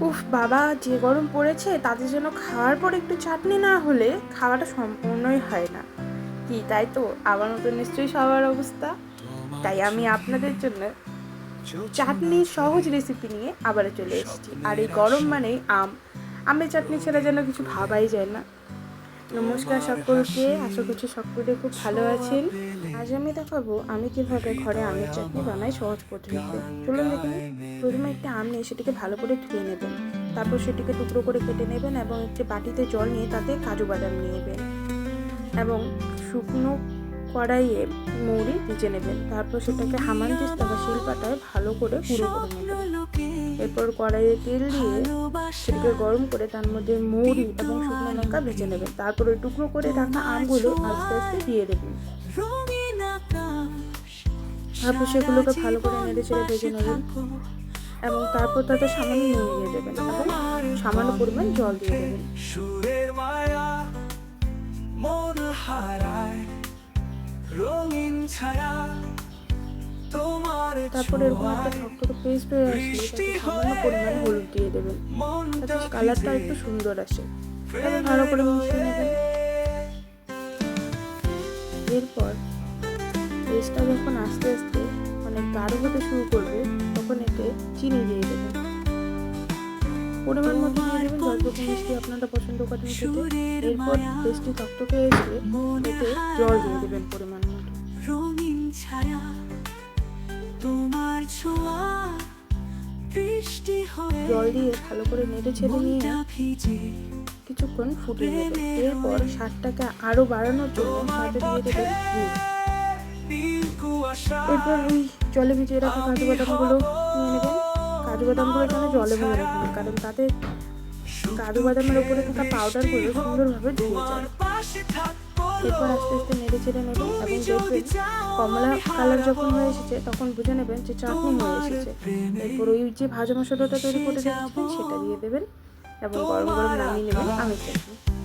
উফ, বাবা, যে গরম পড়েছে, তাদের জন্য খাওয়ার পর একটু চাটনি না হলে খাওয়াটা সম্পূর্ণই হয় না। কি, তাই তো? আমার মতো নিশ্চয়ই সবার অবস্থা। তাই আমি আপনাদের জন্য চাটনি সহজ রেসিপি নিয়ে আবার চলে এসেছি। আর এই গরম মানেই আম। আমের চাটনি ছাড়া যেন কিছু ভাবাই যায় না। নমস্কার সকলকে, আশা করছি সকলে খুব ভালো আছেন। আজ আমি দেখাবো আমি কীভাবে ঘরে আমের চাটনি বানাই সহজ পদ্ধতিতে। চলুন দেখে নিই। প্রথমে একটা আম নিয়ে সেটিকে ভালো করে ধুয়ে নেবেন। তারপর সেটিকে টুকরো করে কেটে নেবেন এবং একটি বাটিতে জল নিয়ে তাতে কাজু বাদাম নিয়ে নেবেন। এবং শুকনো কড়াইয়ে মৌরি ভিজে নেবেন। তারপর সেটাকে হামান দিস্তা বা শিলপাটায় ভালো করে গুঁড়ো করে নেবেন। এরপর কড়াইয়ে তেল দিয়ে সেটাকে গরম করে তার মধ্যে মৌরি এবং শুকনো লঙ্কা ভেজে নেবেন। তারপরে টুকরো করে রাখা আমগুলো আস্তে আস্তে দিয়ে দেবেন। তারপর সেগুলোকে ভালো করে নেড়ে চেড়ে ভেজে নেবেন এবং তারপর তাতে সামান্য নুন দিয়ে দেবেন এবং সামান্য পরিমাণ জল দিয়ে দেবেন। রঙিন ছায়া তারপর এরকম একটা টকটকে পেস্ট হয়ে আসলে তাতে সামান্য পরিমাণ হলুদ দিয়ে দেবেন। যাতে কালারটা একটু সুন্দর আসে। ভালো করে মিশিয়ে নেবেন। এরপর পেস্টটা যখন আস্তে আস্তে অনেক গাঢ় হতে শুরু করবে তখন এতে চিনি দিয়ে দেবেন। পরিমাণ মতো দিয়ে দেবেন যতটুকু মিষ্টি আপনারা পছন্দ করেন খেতে। এরপর পেস্টটি টকটকে এসে এতে জল দিয়ে দেবেন পরিমাণ মতো। জল দিয়ে ভালো করে নেড়ে ছেড়ে নিয়ে কিছুক্ষণ ফুটিয়ে নেবেন এরপর স্বাদটাকে আরও বাড়ানোর জন্য দিয়ে এরপর ওই জলে ভিজিয়ে রাখা কাজু বাদামগুলো নিয়ে নেবেন। কাজু বাদামগুলো যেন জলে ভেজে রাখবেন কারণ তাতে কাজু বাদামের উপরে থাকা পাউডারগুলো সুন্দরভাবে ধুয়ে যায় এরপর আস্তে আস্তে নেড়ে চেড়ে নেবেন এবং দেখবেন কমলা কালার যখন হয়ে এসেছে, তখন বুঝে নেবেন যে চাটনি হয়ে এসেছে। এরপর ওই যে ভাজা মশলাটা তৈরি করে সেটা দিয়ে দেবেন এবং গরম গরম নামিয়ে নেবেন আমের চাটনি।